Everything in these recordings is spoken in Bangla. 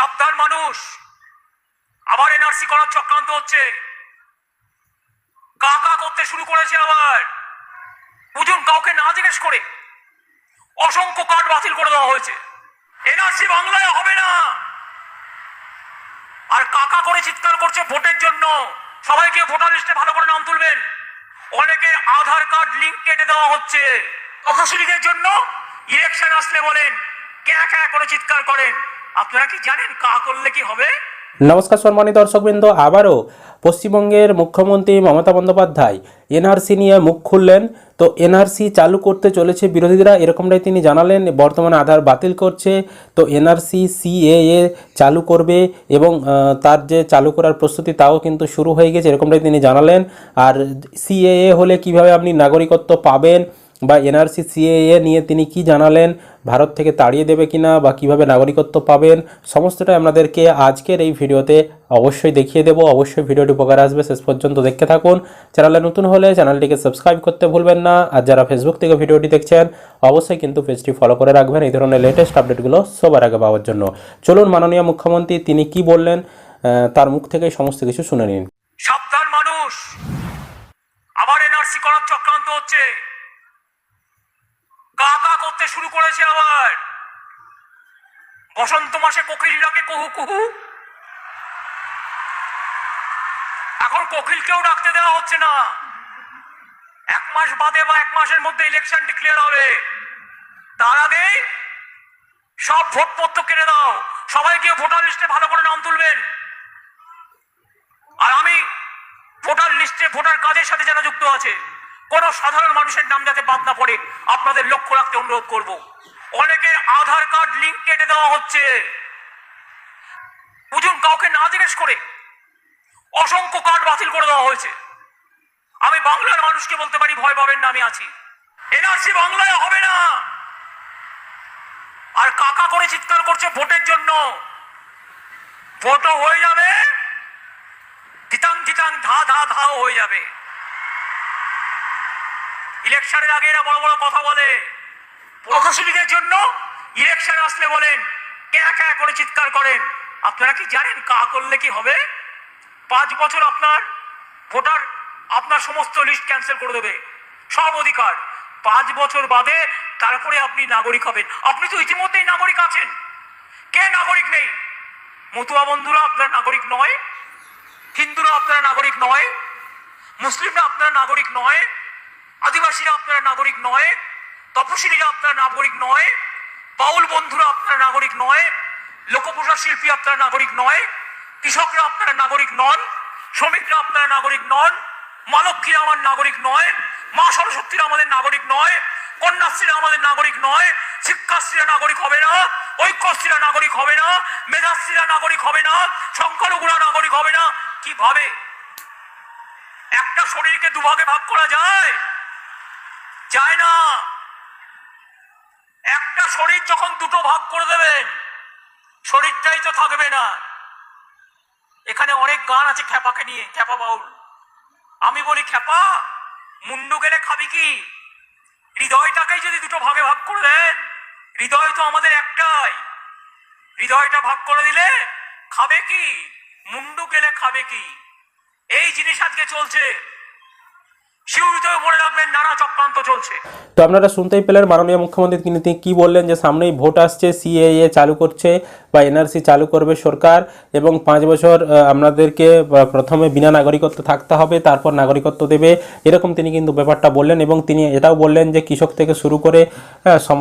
সাবধান মানুষ। আবার এনআরসি করার চক্রান্ত হচ্ছে। কাকা করতে শুরু করেছে আবার। বুঝুন, কাউকে না জিজ্ঞেস করে অসংখ্য কার্ড বাতিল করে দেওয়া হয়েছে। এনআরসি বাংলায় হবে না। আর কাকা করে চিৎকার করছে ভোটের জন্য। সবাইকে ভোটার লিস্টে ভালো করে নাম তুলবেন। অনেকের আধার কার্ড লিঙ্ক কেটে দেওয়া হচ্ছে। তফসিলিদের জন্য ইলেকশন আসলে বলেন। ক্যা ক্যা করে চিৎকার করেন। আপনারা কি জানেন কা করলে কি হবে? নমস্কার সম্মানিত দর্শকবৃন্দ, আবারও পশ্চিমবঙ্গের মুখ্যমন্ত্রী মমতা বন্দ্যোপাধ্যায়, এনআরসি নিয়ে মুখ খুললেন। তো এনআরসি চালু করতে চলেছে বিরোধীরা, এরকমটাই তিনি জানালেন, বর্তমানে আধার বাতিল করছে। তো এনআরসি সিএএ চালু করবে এবং তার যে চালু করার প্রস্তুতি তাও কিন্তু শুরু হয়ে গেছে, এরকমটাই তিনি জানালেন। আর সিএএ হলে কীভাবে আপনি নাগরিকত্ব পাবেন বা এনআরসি সিএএ নিয়ে তিনি কি জানালেন? ভারত থেকে তাড়িয়ে দেবে কিনা বা কীভাবে নাগরিকত্ব পাবেন? সমস্তটাই আপনাদেরকে আজকের এই ভিডিওতে অবশ্যই দেখিয়ে দেবো। অবশ্যই ভিডিওটি উপকার আসবে। শেষ পর্যন্ত দেখতে থাকুন। চ্যানেলে নতুন হলে চ্যানেলটিকে সাবস্ক্রাইব করতে ভুলবেন না। আর যারা ফেসবুক থেকে ভিডিওটি দেখছেন, অবশ্যই কিন্তু পেজটি ফলো করে রাখবেন এই ধরনের লেটেস্ট আপডেটগুলো সবার আগে পাওয়ার জন্য। চলুন, মাননীয় মুখ্যমন্ত্রী, তিনি কি বললেন? তার মুখ থেকে সমস্ত কিছু শুনে নিন। সাবধান মানুষ! আবার এনআরসি করার চক্রান্ত হচ্ছে। কাকা করতে শুরু করেছে আবার। বসন্ত মাসে কোকিল ডাকে কুহু কুহু। এখন কোকিলকেও ডাকতে দেওয়া হচ্ছে না। এক মাস বাদে বা এক মাসের মধ্যে ইলেকশন ডিক্লেয়ার হবে। তার আগে সব ভোটপত্র কেড়ে দাও সবাইকে ভোটার লিস্টে ভালো করে নাম তুলবেন। আর আমি ভোটার লিস্টে ভোটার কাজের সাথে যারা যুক্ত আছে কোন সাধারণ মানুষের নাম যাতে বাদ না পড়ে, আপনাদের লক্ষ্য রাখতে অনুরোধ করব। অনেকের আধার কার্ড লিঙ্ক কেটে দেওয়া হচ্ছে। বুঝুন, কাউকে না জিজ্ঞেস করে অসংখ্য কার্ড বাতিল করে দেওয়া হয়েছে। আমি বাংলার মানুষকে বলতে পারি, ভয় পাবেন না, আমি আছি। এনআরসি বাংলায় হবে না। আর কাকা করে চিৎকার করছে ভোটের জন্য। ভোটও হয়ে যাবে। দিতাং দিতাং ধা ধা ধাও হয়ে যাবে। ইলেকশনের আগে এরা বড় বড় কথা বলে। প্রকৌশলীদের জন্য ইলেকশন আসলে বলেন ক্যা ক্যা করে চিৎকার করেন? আপনারা কি জানেন কা করলে কি হবে? পাঁচ বছর আপনার ভোটার আপনার সমস্ত লিস্ট ক্যান্সেল করে দেবে। সব অধিকার পাঁচ বছর বাদে তারপরে আপনি নাগরিক হবেন। আপনি তো ইতিমধ্যেই নাগরিক আছেন। কে নাগরিক নেই? মতুয়া বন্ধুরা আপনার নাগরিক নয়। হিন্দুরা আপনারা নাগরিক নয়। মুসলিমরা আপনারা নাগরিক নয়। আদিবাসীরা আপনারা নাগরিক নয়, তপশিলীরা আপনারা নাগরিক নয়, বাউল বন্ধুরা আপনারা নাগরিক নয় লোকপ্রশাস শিল্পী আপনারা নাগরিক নয়, কৃষকরা আপনারা নাগরিক নন, শ্রমিকরা আপনারা নাগরিক নন মালক্ষীরা আমার নাগরিক নয়, মা সরস্বতীরা আমাদের নাগরিক নয়, কন্যাশ্রীরা আমাদের নাগরিক নয়, শিক্ষাশ্রীরা নাগরিক হবে না, ঐক্যশ্রীরা নাগরিক হবে না, মেধাশ্রীরা নাগরিক হবে না, সংখ্যালঘুরা নাগরিক হবে না, কীভাবে? একটা শরীরকে দুভাগে ভাগ করা যায়? যায় না। একটা শরীর যখন দুটো ভাগ করে দেবেন শরীরটাই তো থাকবে না। এখানে অনেক গান আছে খ্যাপাকে নিয়ে, খ্যাপা বাউল। আমি বলি, খ্যাপা, মুন্ডু গেলে খাবি কি? হৃদয়টাকেই যদি দুটো ভাগে ভাগ করে দেন, হৃদয় তো আমাদের একটাই। হৃদয়টা ভাগ করে দিলে খাবে কি? মুন্ডু গেলে খাবে কি? এই জিনিস আজকে চলছে। তো আপনারা শুনতেই পেলেন মাননীয় মুখ্যমন্ত্রী, তিনি কী বললেন যে সামনেই ভোট আসছে, সিএএ চালু করছে বা এনআরসি চালু করবে সরকার এবং পাঁচ বছর আপনাদেরকে প্রথমে বিনা নাগরিকত্ব থাকতে হবে, তারপর নাগরিকত্ব দেবে, এরকম তিনি কিন্তু ব্যাপারটা বললেন এবং তিনি এটাও বললেন যে কৃষক থেকে শুরু করে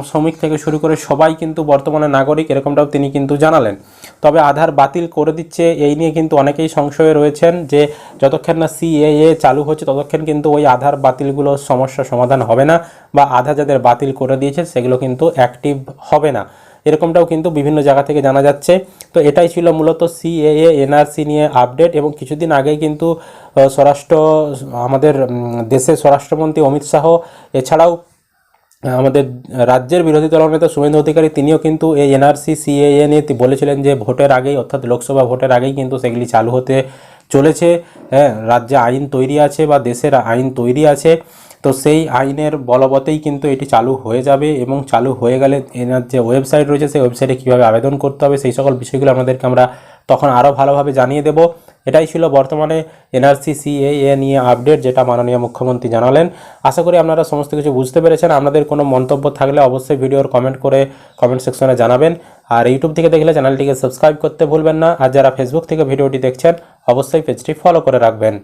শ্রমিক থেকে শুরু করে সবাই কিন্তু বর্তমানে নাগরিক, এরকমটাও তিনি কিন্তু জানালেন। তবে আধার বাতিল করে দিচ্ছে, এই নিয়ে কিন্তু অনেকেই সংশয়ে রয়েছেন যে যতক্ষণ না সিএএ চালু হচ্ছে ততক্ষণ কিন্তু ওই আধার বাতিলগুলো সমস্যার সমাধান হবে না বা আধার যাদের বাতিল করে দিয়েছে সেগুলো কিন্তু অ্যাক্টিভ হবে না। এরকমটাও কিন্তু বিভিন্ন জায়গা থেকে জানা যাচ্ছে। তো এটাই ছিল মূলত সিএএ, এনআরসি নিয়ে আপডেট এবং কিছুদিন আগেই কিন্তু স্বরাষ্ট্র, আমাদের দেশের স্বরাষ্ট্রমন্ত্রী অমিত শাহ, এছাড়াও আমাদের রাজ্যের বিরোধী দলনেতা শুভেন্দু অধিকারী, তিনিও কিন্তু এই এনআরসি, সিএএ নিয়ে বলেছিলেন যে ভোটের আগেই, অর্থাৎ লোকসভা ভোটের আগেই কিন্তু সেগুলি চালু হতে চলেছে। হ্যাঁ রাজ্যে আইন তৈরি আছে বা দেশের আইন তৈরি আছে, তো সেই আইনের বলবতেই কিন্তু এটি চালু হয়ে যাবে এবং চালু হয়ে গেলে এনার যে ওয়েবসাইট রয়েছে, সেই ওয়েবসাইটে কীভাবে আবেদন করতে হবে, সেই সকল বিষয়গুলো আমাদেরকে আমরা তখন আরও ভালোভাবে জানিয়ে দেব। এটাই ছিল বর্তমানে এনআরসি সিএএ নিয়ে আপডেট যেটা মাননীয় মুখ্যমন্ত্রী জানালেন। আশা করি আপনারা সমস্ত কিছু বুঝতে পেরেছেন। আপনাদের কোনো মন্তব্য থাকলে অবশ্যই ভিডিওর কমেন্ট করে কমেন্ট সেকশনে জানাবেন। আর ইউটিউব থেকে দেখলে চ্যানেলটিকে সাবস্ক্রাইব করতে ভুলবেন না। আর যারা ফেসবুক থেকে ভিডিওটি দেখছেন, অবশ্যই পেজটি ফলো করে রাখবেন।